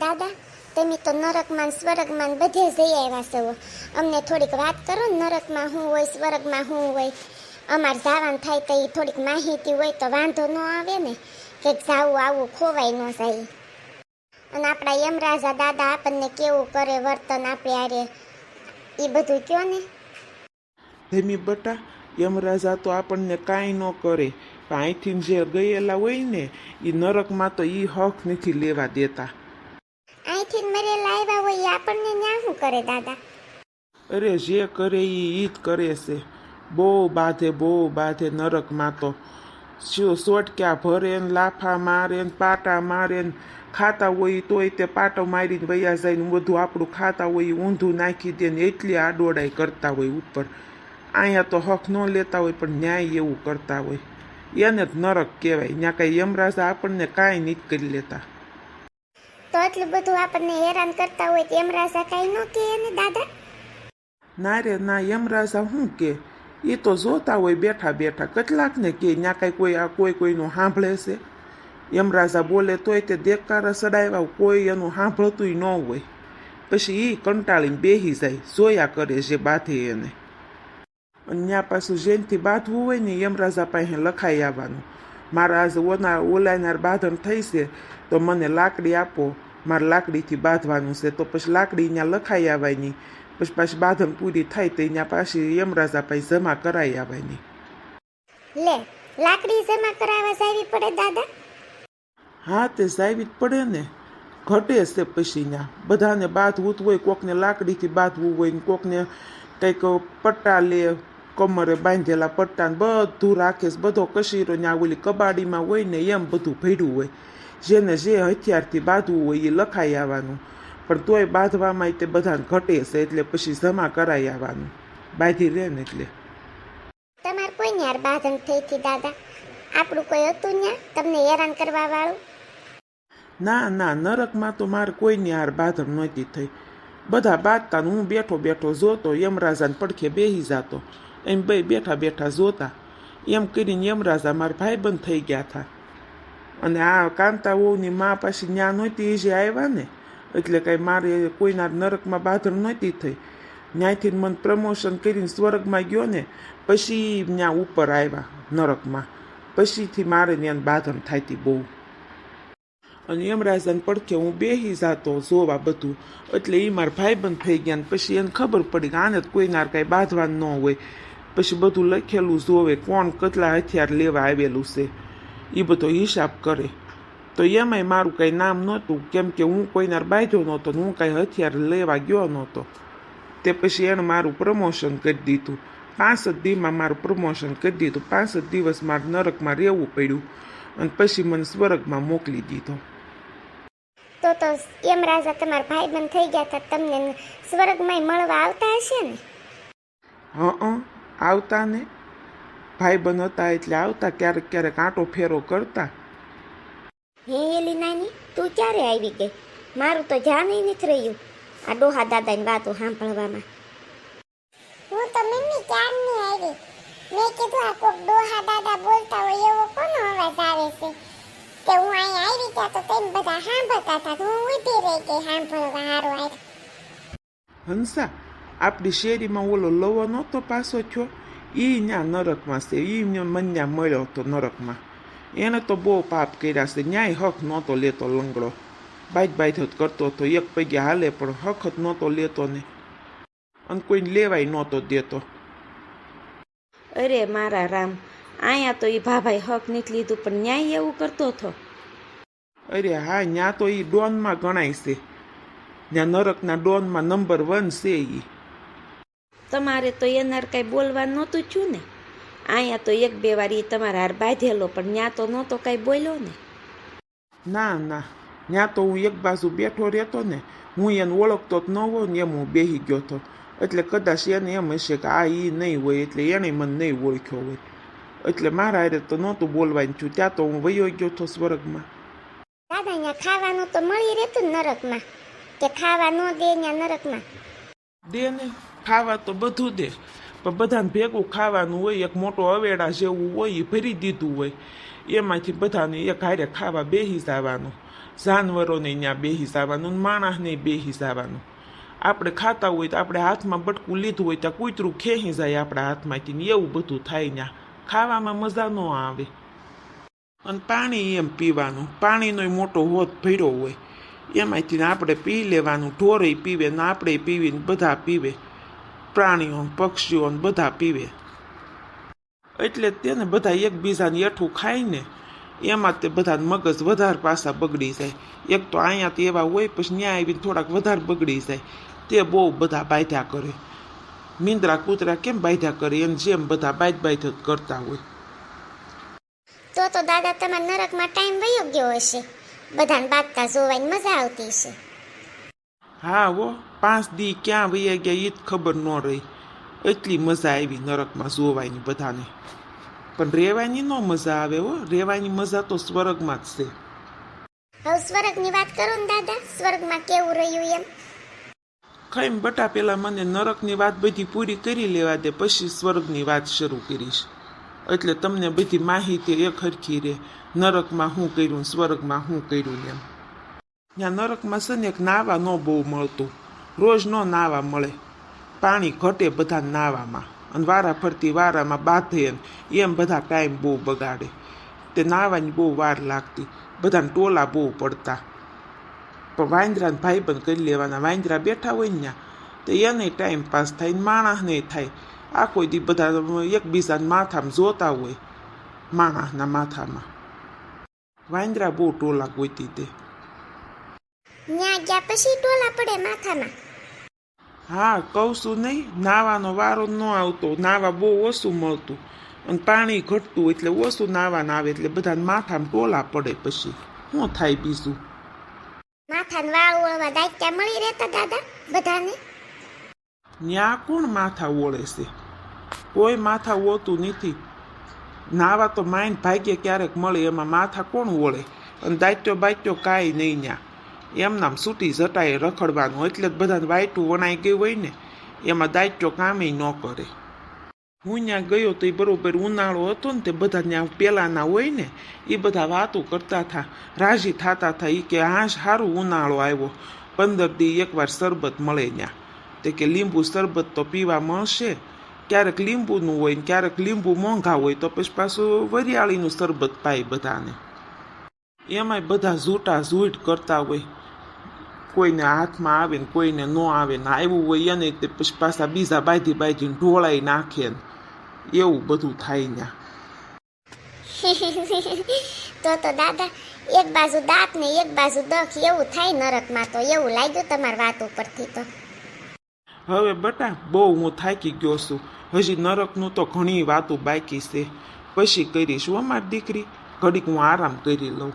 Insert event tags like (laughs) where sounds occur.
દાદા, તમે તો નરકમાં સ્વર્ગમાં બધે જઈ આવ્યા છો. અમને થોડીક વાત કરો નરકમાં શું હોય, સ્વર્ગમાં શું હોય. અમારે જવાનું થાય તો એ થોડીક માહિતી હોય તો વાંધો ન આવે ને, કે જાવું આવું ખોવાય ન જાય. અને આપણા યમરાજા દાદા આપણને કેવું કરે, વર્તન આપણે આરે એ બધું કયો ને? ધેમી બટા, યમરાજા તો આપણને કાંઈ ન કરે. પણ અહીંથી જે ગયેલા હોય ને એ નરકમાં તો એ હક નથી લેવા દેતા. અહીંથી મરેલા આવ્યા હોય આપણને ન્યા શું કરે દાદા? અરે જે કરે એ ઈત કરે છે. બહુ બાધે બહુ બાધે નરકમાં તો શું સોટક્યા ભરે લાફા મારે પાટા મારે ને ખાતા હોય તોય તે પાટો મારીને વૈયા જાય ને બધું આપણું ખાતા હોય ઊંધું નાખી દે ને એટલી આડોડાઈ કરતા હોય ઉપર. અહીંયા તો હક ન લેતા હોય પણ ન્યાય એવું કરતા હોય. એને જ નરક કહેવાય. ત્યાં કાંઈ યમરાજા આપણને કાંઈ નહીં કરી લેતા. તો એટલું બધું આપણને હેરાન કરતા હોય તો યમરાજા કાંઈ ન કહે ને દાદા? ના રે, ના, યમરાજા શું કે એ તો જોતા હોય બેઠા બેઠા. કેટલાકને કે ત્યાં કાંઈ કોઈ આ, કોઈ કોઈનું સાંભળે છે? યમરાજા બોલે, તોય તે દેકારા સડાવ્યા, કોઈ એનું સાંભળતું ન હોય. પછી એ કંટાળીને બેહી જાય, જોયા કરે છે બાંધે એને. અને ત્યાં પાછું જેનથી બાંધવું હોય ને યમરાજા પાસે લખાઈ આવવાનું. મારા ઓના ઓલાયનાર બાંધણ થઈ છે તો મને લાકડી આપો. મારે લાકડીથી બાંધવાનું છે તો પછી લાકડી ત્યાં લખાઈ આવવાની. પછી પાછી બાંધણ પૂરી થાય તો ત્યાં પાછી યમરાજા પાસે જમા કરાઈ આવવાની. લે લાકડી જમા કરાવવા જાવી પડે દાદા? હા તે જાવી જ પડે ને. ઘટે છે પછી ત્યાં બધાને બાંધવું હોય કોકને લાકડીથી બાંધવું હોય ને કોકને કંઈક પટ્ટા લે કમરે બાંધેલા પટ્ટાને બધું રાખે બધો કશીરો ને ઓલી કબાડીમાં હોય ને એમ બધું ભર્યું હોય. જેને જે હથિયારથી બાંધવું હોય એ લખાઈ આવવાનું. પણ તોય બાંધવામાં તે બધાને ઘટે છે એટલે પછી જમા કરાઈ આવવાનું. બાંધી રહે ને એટલે. તમારે કોઈ યાર બાંધણ થઈ હતી દાદા? આપણું કોઈ હતું ને તમને હેરાન કરવા વાળું? ના ના નરકમાં તો મારે કોઈની હાર બાધમ નહોતી થઈ. બધા બાંધતા હું બેઠો બેઠો જોતો યમરાજાને પડખે બેહી જાતો. એમ બે બેઠા બેઠા જોતા. એમ કરીને યમરાજા મારા ભાઈબંધ થઈ ગયા હતા. અને આ કાંતા વહુની મા પાછી ન્યા નહોતી, એ જે આવ્યા ને, એટલે કાંઈ મારે કોઈના નરકમાં બાધમ નહોતી થઈ. ન્યાયથી મને પ્રમોશન કરીને સ્વર્ગમાં ગયો ને, પછી ત્યાં ઉપર આવ્યા નરકમાં. પછીથી મારે ત્યાં બાધમ થતી બહુ. અને યમરાજાને પડખે હું બેહી જાતો જોવા બધું એટલે એ મારા ભાઈબંધ થઈ ગયા ને પછી એને ખબર પડી કે આને કોઈ નાર કાંઈ બાંધવાનું ન હોય. પછી બધું લખેલું જોવે કોણ કેટલા હથિયાર લેવા આવેલું છે. એ બધો હિસાબ કરે. તો એમાંય મારું કાંઈ નામ નહોતું. કેમ કે હું કોઈનાર બાંધ્યો નહોતો હું કાંઈ હથિયાર લેવા ગયો નહોતો. તે પછી એણે મારું પ્રમોશન કરી દીધું. પાંચ જ મારું પ્રમોશન કરી દીધું. પાંચ દિવસ મારે નરકમાં રહેવું પડ્યું. અને પછી મને સ્વર્ગમાં મોકલી દીધો. તો તો યમરાજા તમારા ભાઈબંધ થઈ ગયા હતા તમને સ્વર્ગમાં મળવા આવતા હશે ને? હં આવતા ને? ભાઈબંધ હતા એટલે આવતા ક્યારેક ક્યારેક આંટો ફેરો કરતા. હે એલી નાની તું ક્યારે આવી ગઈ? મારું તો ધ્યાન નથી રહ્યું. આ ડોહા દાદાની વાતો સાંભળવામાં. હું તો મમ્મી ક્યારની આવી? મેં કીધું આ કોક ડોહા દાદા બોલતા હોય એવો કોનો અવાજ આવે છે? કે હું અહીં આવી ત્યાં તો તેમ બધા સાંભળતા હતા તો હું ઊભી રહી ગઈ સાંભળવા હારો આવ્યો હંસા આપણી શેરીમાં ઓલો લવો નહોતો પાછો થયો. એ ત્યાં નરકમાં છે એ મને ત્યાં મળ્યો હતો નરકમાં. એને તો બહુ પાપ કર્યા છે ન્યાય હક નહોતો લેતો લંગડો. બાઈટ બાઈટ જ કરતો હતો એક પૈકી હાલે પણ હક જ નહોતો લેતો ને. અને કોઈને લેવાય નહોતો દેતો. અરે મારા રામ અહીંયા તો એ ભાભાઈ હક નથી લીધું પણ ન્યાય એવું કરતો હતો. અરે હા ત્યાં તો એ ડોનમાં ગણાય છે. ત્યાં નરકના ડોનમાં નંબર વન છે એ તમારે તો એનાર કાંઈ બોલવા નહોતું છું ને? અહીંયા તો એક બે વાર એ તમારા હાર બાંધેલો પણ ત્યાં તો નહોતો કાંઈ બોલ્યો ને? ના ના. ત્યાં તો હું એક બાજુ બેઠો રહેતો ને હું એને ઓળખતો જ ન હોય ને એમ હું બેહી ગયો હતો એટલે કદાચ એને એમ હશે કે આ એ નહીં હોય એટલે એણે મને નહીં ઓળખ્યો હોય. એટલે મારા હારે તો નહોતું બોલવાનું છું ત્યાં તો હું વયો ગયો હતો સ્વર્ગમાં. દાદા અહીંયા ખાવાનું તો મળી રહેતું નરકમાં. કે ખાવા ન દે અહીંયા નરકમાં. દે ને ખાવા તો બધું દે. પણ બધાને ભેગું ખાવાનું હોય એક મોટો અવેડા જેવું હોય એ ભરી દીધું હોય. એમાંથી બધાને એક હારે ખાવા બેસી જવાનું. જાનવરોને ત્યાં બેસી જવાનું માણસને બેસી જવાનું. આપણે ખાતા હોય તો આપણે હાથમાં બટકું લીધું હોય ત્યાં કૂતરું ખેંચી જાય આપણા હાથમાંથી ને એવું બધું થાય ત્યાં ખાવામાં મજા ન આવે. અને પાણી એમ પીવાનું. પાણીનો મોટો હોત ભર્યો હોય. એમાંથી આપણે પી લેવાનું. ઢોરે પીવે ને આપણે પીવીને બધા પીવે. પ્રાણીઓ પક્ષીઓ બધા પીવે. એટલે તેને બધા એકબીજાને એઠું ખાઈને એમાં તે બધાને મગજ વધારે પાછા બગડી જાય. એક તો અહીંયાથી એવા હોય, પછી ત્યાં આવીને થોડાક વધારે બગડી જાય. તે બહુ બધા બાંધ્યા કરે. મીંદરા કૂતરા કેમ બાંધ્યા કરે એમ જેમ બધા બાઈટ બાઈટ જ કરતા હોય. તો તો દાદા તમારા નરકમાં ટાઈમ વયો ગયો હશે. બધાને બાંધતા જોવાની મજા આવતી હશે. હા વો પાંચ દી ક્યાં વયા ગયા એ જ ખબર ન રહી. એટલી મજા આવી નરકમાં જોવાની બધાને. પણ રહેવાની ન મજા આવે હો રહેવાની મજા તો સ્વર્ગમાં જ છે. હવે સ્વર્ગની વાત કરો ને દાદા સ્વર્ગમાં કેવું રહ્યું એમ? ખાઈમ બટા પેલા મને નરકની વાત બધી પૂરી કરી લેવા દે, પછી સ્વર્ગની વાત શરૂ કરીશ. એટલે તમને બધી માહિતી એક હરખી રહે. નરકમાં શું કર્યું, સ્વર્ગમાં શું કર્યું એમ. ત્યાં નરકમાં છે ને એક નાવા ન બહુ મળતું. રોજ ન નાવા મળે. પાણી ઘટે બધા નાવામાં. અને વારા ફરતી વારામાં બાંધે એમ બધા ટાઈમ બહુ બગાડે. તે નાવાની બહુ વાર લાગતી. બધાને ટોલા બહુ પડતા. પણ વાંદરાને પણ કરી લેવાના. વાંદરા બેઠા હોય ને તો એને ટાઈમ પાસ થાય ને માણસને થાય. આખો દી બધા એકબીજાને માથામાં જોતા હોય માણસના માથામાં. વાંદરા બહુ ટોલા ગોતી તે ન્યા ગયા પછી ટોલા પડે માથામાં. હા કહું છું નહીં નાવાનો વારો ન આવતો. નાવા બહુ ઓછું મળતું. અને પાણી ઘટતું એટલે ઓછું નાવાના આવે એટલે બધાને માથામાં ટોલા પડે પછી. શું થાય બીજું? માથાને ઓળવા દાયકા મળી રહેતા, દાદા? બધાને? ન્યા કોણ માથા ઓળે છે? કોઈ માથા ઓતું નથી. નાવા તો માઇન ભાગ્ય ક્યારેક મળે, એમાં માથા કોણ ઓળે અને દાયટ્યો બાયટ્યો કાંઈ નહીં ન્યા. એમ નામ સૂટી જટાએ રખડવાનું, એટલે જ બધાને વાયટું વણાઈ ગયું હોય ને, એમાં દાયટ્યો કામે ન કરે. હું ત્યાં ગયો તો એ બરોબર ઉનાળો હતો ને તે બધા ત્યાં પહેલાંના હોય ને એ બધા વાતો કરતા હતા રાજી થતા હતા એ કે હા સારું ઉનાળો આવ્યો. પંદર દી એકવાર શરબત મળે ત્યાં તે કે લીંબુ શરબત તો પીવા મળશે. ક્યારેક લીંબુનું હોય ને ક્યારેક લીંબુ મોંઘા હોય તો પછી પાછું વરિયાળીનું શરબત પાય બધાને. એમાંય બધા ઝૂટા ઝૂટ કરતા હોય. કોઈને હાથમાં આવે ને કોઈને ન આવે ને આવ્યું હોય એને તે પછી પાછા બીજા બાંધી બાંધીને ઢોળાઈ નાખે ને. એવું બધું થાય ત્યાં (laughs) તો તો દાદા એક બાજુ દાંત ને એક બાજુ દખ એવું થાય નરકમાં તો એવું લાગ્યું તમારી વાત ઉપરથી તો. હવે બટા બહુ હું થાકી ગયો છું. હજી નરકનું તો ઘણી વાતો બાકી છે. પછી કરીશ હો મારી દીકરી. ઘડીક હું આરામ કરી લઉં.